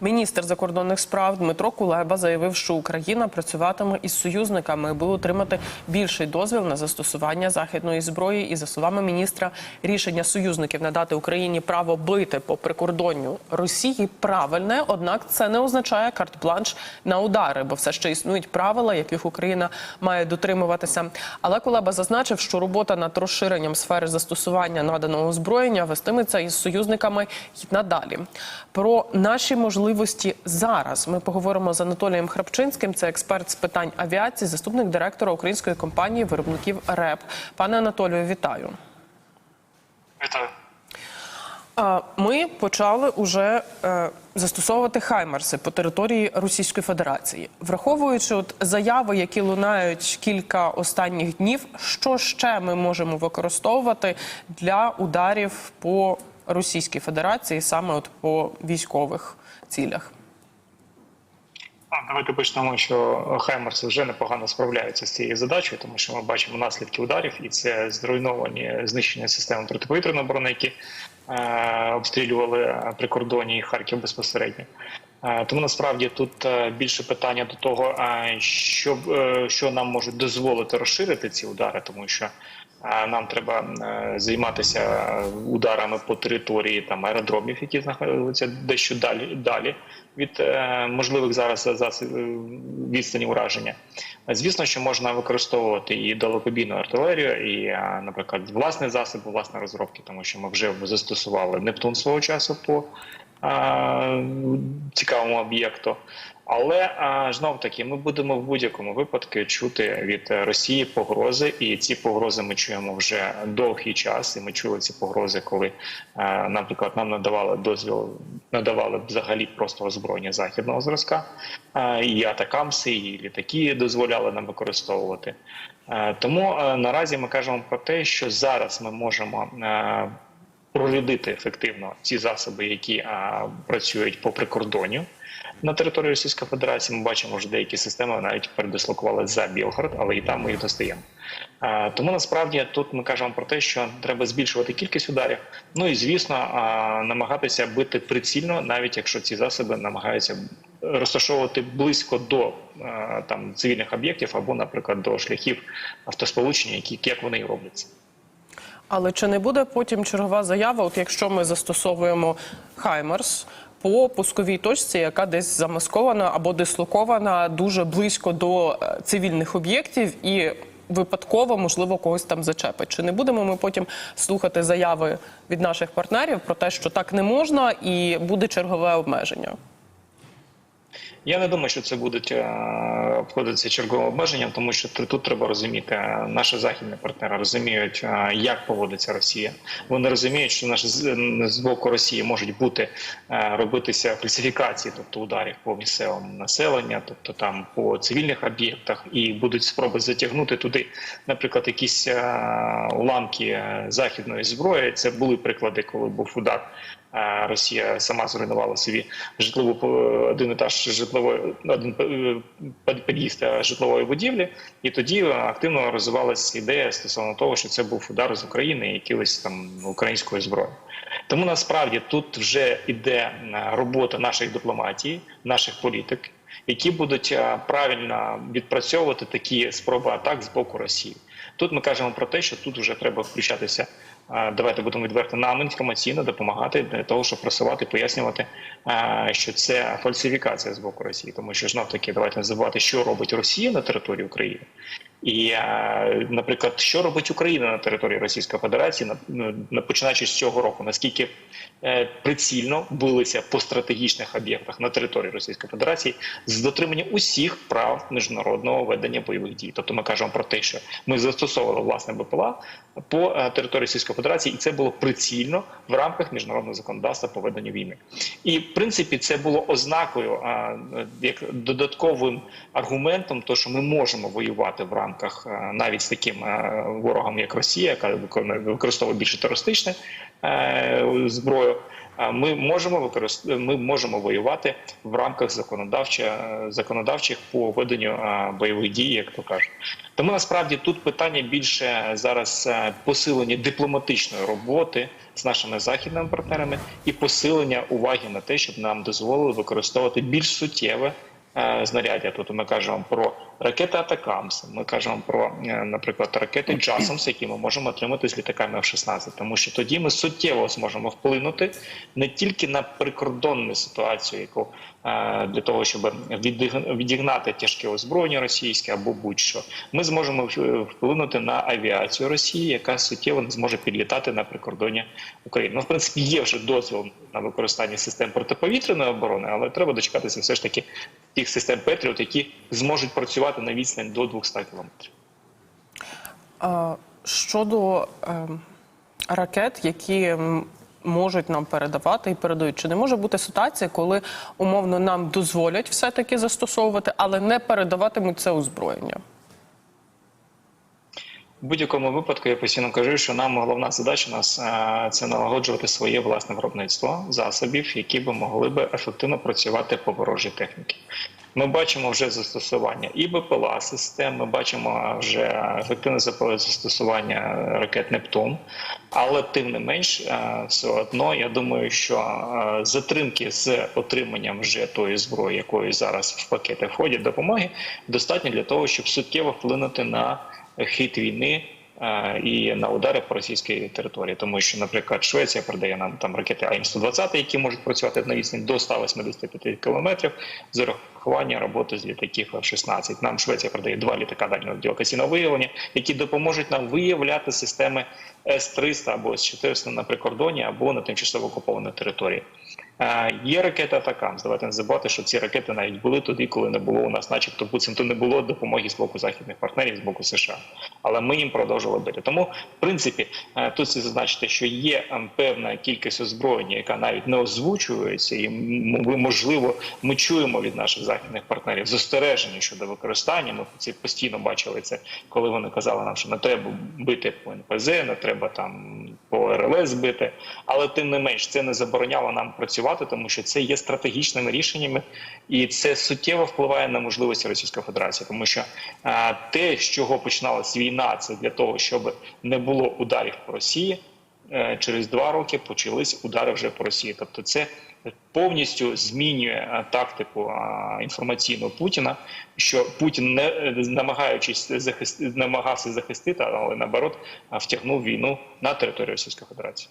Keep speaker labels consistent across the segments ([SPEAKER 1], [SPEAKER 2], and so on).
[SPEAKER 1] Міністр закордонних справ Дмитро Кулеба заявив, що Україна працюватиме із союзниками, аби отримати більший дозвіл на застосування західної зброї. І за словами міністра, рішення союзників надати Україні право бити по прикордонню Росії правильне однак це не означає карт-бланш на удари, бо все ще існують правила, яких Україна має дотримуватися. Але Кулеба зазначив, що робота над розширенням сфери застосування наданого озброєння вестиметься із союзниками й надалі. Про наші можливості зараз ми поговоримо з Анатолієм Храпчинським. Це експерт з питань авіації, заступник директора української компанії виробників РЕП. Пане Анатолію, вітаю.
[SPEAKER 2] Вітаю.
[SPEAKER 1] Ми почали уже е, застосовувати хаймерси по території Російської Федерації, враховуючи от заяви, які лунають кілька останніх днів. Що ще ми можемо використовувати для ударів по Російській Федерації, саме от по військових цілях?
[SPEAKER 2] Давайте почнемо, що Хаймерси вже непогано справляються з цією задачею, тому що ми бачимо наслідки ударів, і це зруйновані знищення системи протиповітряної оборони, які е, обстрілювали прикордонні і Харків безпосередньо. Е, тому насправді тут е, більше питання до того, е, що, е, що нам можуть дозволити розширити ці удари, тому що нам треба е, займатися ударами по території там аеродромів, які знаходяться дещо далі далі від е, можливих зараз відстані ураження. Звісно, що можна використовувати і далекобійну артилерію, і, е, наприклад, власні засоби, власні розробки, тому що ми вже застосували Нептун свого часу по е, цікавому об'єкту. Але знов таки ми будемо в будь-якому випадку чути від Росії погрози, і ці погрози ми чуємо вже довгий час. І ми чули ці погрози, коли, наприклад, нам надавали дозвіл, надавали взагалі просто озброєння західного зразка, і атакамси, і літаки дозволяли нам використовувати. Тому наразі ми кажемо про те, що зараз ми можемо. Прорядити ефективно ці засоби, які а, працюють по прикордонню на території Російської Федерації. Ми бачимо, що деякі системи навіть передислокували за Білгород, але і там ми їх достаємо. А, тому насправді тут ми кажемо про те, що треба збільшувати кількість ударів. Ну і звісно, а, намагатися бити прицільно, навіть якщо ці засоби намагаються розташовувати близько до а, там цивільних об'єктів або, наприклад, до шляхів автосполучення, які як вони і робляться.
[SPEAKER 1] Але чи не буде потім чергова заява? От якщо ми застосовуємо Хаймерс по пусковій точці, яка десь замаскована або дислокована дуже близько до е, цивільних об'єктів і випадково, можливо, когось там зачепить? Чи не будемо ми потім слухати заяви від наших партнерів про те, що так не можна, і буде чергове обмеження?
[SPEAKER 2] Я не думаю, що це будуть е, обходитися черговим обмеженням, тому що тут треба розуміти, е, наші західні партнери розуміють, е, як поводиться Росія. Вони розуміють, що наші з боку Росії можуть бути робитися фальсифікації, тобто ударів по місцевому населенню, тобто там по цивільних об'єктах, і будуть спроби затягнути туди, наприклад, якісь уламки західної зброї. Це були приклади, коли був удар. Росія сама зруйнувала собі житлову один етаж житлової один е, під'їзд е, житлової будівлі, і тоді активно розвивалася ідея стосовно того, що це був удар з України і якоїсь там української зброї. Тому насправді тут вже іде е, робота нашої дипломатії, наших політик, які будуть е, правильно відпрацьовувати такі спроби атак з боку Росії. Тут ми кажемо про те, що тут вже треба включатися. Давайте будемо відверто нам інформаційно допомагати для того, щоб просувати, пояснювати, що це фальсифікація з боку Росії, тому що ж таки давайте не забувати, що робить Росія на території України, і, наприклад, що робить Україна на території Російської Федерації, на- на- починаючи з цього року, наскільки е, прицільно билися по стратегічних об'єктах на території Російської Федерації з дотриманням усіх прав міжнародного ведення бойових дій. Тобто ми кажемо про те, що ми застосовували власне БПЛА по е, території Російської Федерації, і це було прицільно в рамках міжнародного законодавства по веденню війни. І в принципі це було ознакою як додатковим аргументом, то що ми можемо воювати в рамках а, навіть з таким ворогом, як Росія, яка використовує більше терористичне е, зброю. ми можемо використ... ми можемо воювати в рамках законодавча... законодавчих по веденню бойових дій, як то кажуть. Тому насправді тут питання більше зараз е, посилення дипломатичної роботи з нашими західними партнерами і посилення уваги на те, щоб нам дозволили використовувати більш суттєве е, знаряддя. Тут ми кажемо про ракети Атакамс, ми кажемо про, е, наприклад, ракети Джасамс, які ми можемо отримати з літаками F-16, тому що тоді ми суттєво зможемо вплинути не тільки на прикордонну ситуацію, яку для того, щоб відігнати тяжке озброєння російське або будь-що, ми зможемо вплинути на авіацію Росії, яка суттєво не зможе підлітати на прикордоння України. Ну, в принципі, є вже дозвіл на використання систем протиповітряної оборони, але треба дочекатися все ж таки тих систем Петріот, які зможуть працювати на відстань до 200 кілометрів.
[SPEAKER 1] Щодо ем, ракет, які можуть нам передавати і передають, чи не може бути ситуація, коли умовно нам дозволять все-таки застосовувати, але не передаватимуть це озброєння?
[SPEAKER 2] В будь-якому випадку я постійно кажу, що нам головна задача нас е, це налагоджувати своє власне виробництво засобів, які би могли би ефективно працювати по ворожій техніці. Ми бачимо вже застосування і БПЛА систем, ми бачимо вже ефективне застосування ракет Нептун, але тим не менш, е, все одно я думаю, що е, затримки з отриманням вже тої зброї, якої зараз в пакети входять допомоги, достатньо для того, щоб суттєво вплинути на хід війни і на удари по російській території, тому що, наприклад, Швеція продає нам там ракети АІМ-120, які можуть працювати на відстані до 185 кілометрів з урахуванням роботи з літаків F-16. Нам Швеція продає два літака дальнього діокаційного виявлення, які допоможуть нам виявляти системи С-300 або С-400 на прикордоні або на тимчасово окупованій території. Є ракета Атакамс. Давайте не забувати, що ці ракети навіть були тоді, коли не було у нас, начебто, буцімто не було допомоги з боку західних партнерів, з боку США. Але ми їм продовжували бити. Тому, в принципі, е, тут слід зазначити, що є ем, певна кількість озброєння, яка навіть не озвучується, і ми, можливо, ми чуємо від наших західних партнерів застереження щодо використання. Ми це постійно бачили це, коли вони казали нам, що не треба бити по НПЗ, не треба там по РЛС бити. Але тим не менш, це не забороняло нам працювати, тому що це є стратегічними рішеннями, і це суттєво впливає на можливості Російської Федерації, тому що а, те, з чого починалась війна, це для того, щоб не було ударів по Росії. Е, Через два роки почались удари вже по Росії. Тобто, це повністю змінює тактику а, інформаційну Путіна, що Путін не намагаючись захисти, намагався захистити, але наоборот втягнув війну на територію Російської Федерації.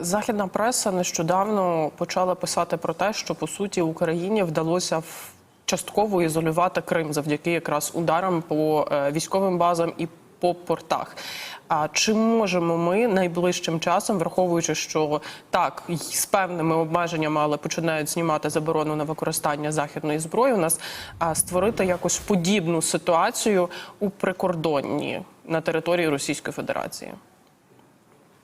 [SPEAKER 1] Західна преса нещодавно почала писати про те, що по суті Україні вдалося частково ізолювати Крим завдяки якраз ударам по е, військовим базам і по портах. А чи можемо ми найближчим часом, враховуючи, що так з певними обмеженнями, але починають знімати заборону на використання західної зброї, у нас створити якось подібну ситуацію у прикордонні на території Російської Федерації?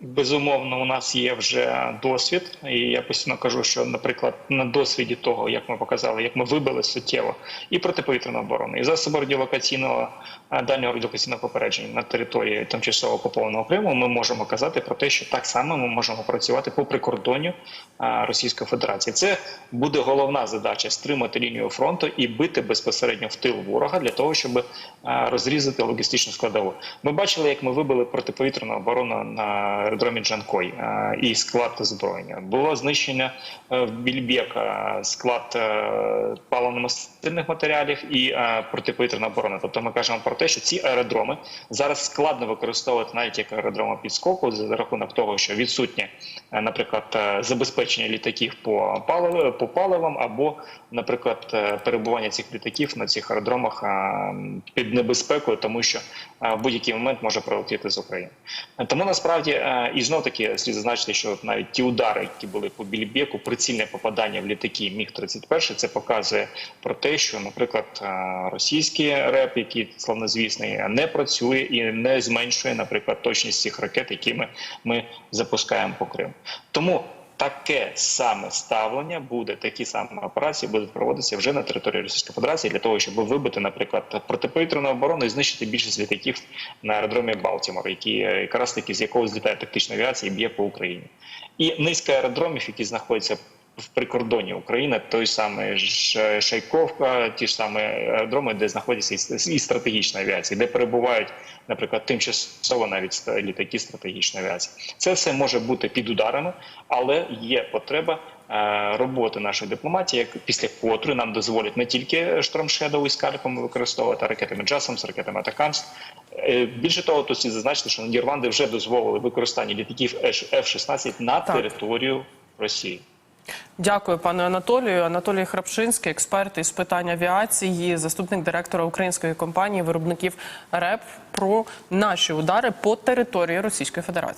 [SPEAKER 2] Безумовно, у нас є вже досвід, і я постійно кажу, що, наприклад, на досвіді того, як ми показали, як ми вибили суттєво і протиповітряну оборону, і засоби радіолокаційного е, дальнього радіолокаційного попередження на території тимчасово окупованого Криму, ми можемо казати про те, що так само ми можемо працювати по прикордонню е, Російської Федерації. Це буде головна задача стримати лінію фронту і бити безпосередньо в тил ворога для того, щоб е, розрізати логістичну складову. Ми бачили, як ми вибили протиповітряну оборону на аеродромі Джанкой е, і склад озброєння. Було знищення е, в Більбека склад е, паливно-мастильних матеріалів і протиповітряна оборона. Тобто ми кажемо про те, що ці аеродроми зараз складно використовувати навіть як аеродроми підскоку за рахунок того, що відсутнє, наприклад, забезпечення літаків по паливу по паливам або, наприклад, перебування цих літаків на цих аеродромах під небезпекою, тому що в будь-який момент може прилетіти з України. Тому насправді е, і знов таки слід зазначити, що навіть ті удари, які були по Більбеку, прицільне попадання в літаки Міг 31 це показує про те, що, наприклад, е, російський РЕП, який славнозвісний, не працює і не зменшує, наприклад, точність цих ракет, які ми, ми запускаємо по Криму. Тому таке саме ставлення буде, такі саме операції будуть проводитися вже на території Російської Федерації для того, щоб вибити, наприклад, протиповітряну оборону і знищити більшість літаків на аеродромі Балтімор, які е, якраз таки з якого злітає тактична авіація і б'є по Україні. І низка аеродромів, які знаходяться в прикордоні України, той самий Шайковка, ті ж самі аеродроми, де знаходяться і стратегічна авіація, де перебувають, наприклад, тимчасово навіть літаки стратегічної авіації. Це все може бути під ударами, але є потреба. е, Роботи нашої дипломатії, як після котрої нам дозволять не тільки Шторм Shadow і скальпами використовувати а ракетами Джасамс, ракетами Атакамс. Е, Більше того, тут слід зазначити, що Нідерланди вже дозволили використання літаків F-16 на
[SPEAKER 1] Так.
[SPEAKER 2] територію Росії.
[SPEAKER 1] Дякую, пане Анатолію. Анатолій Храпшинський, експерт із питань авіації, заступник директора української компанії виробників РЕП про наші удари по території Російської Федерації.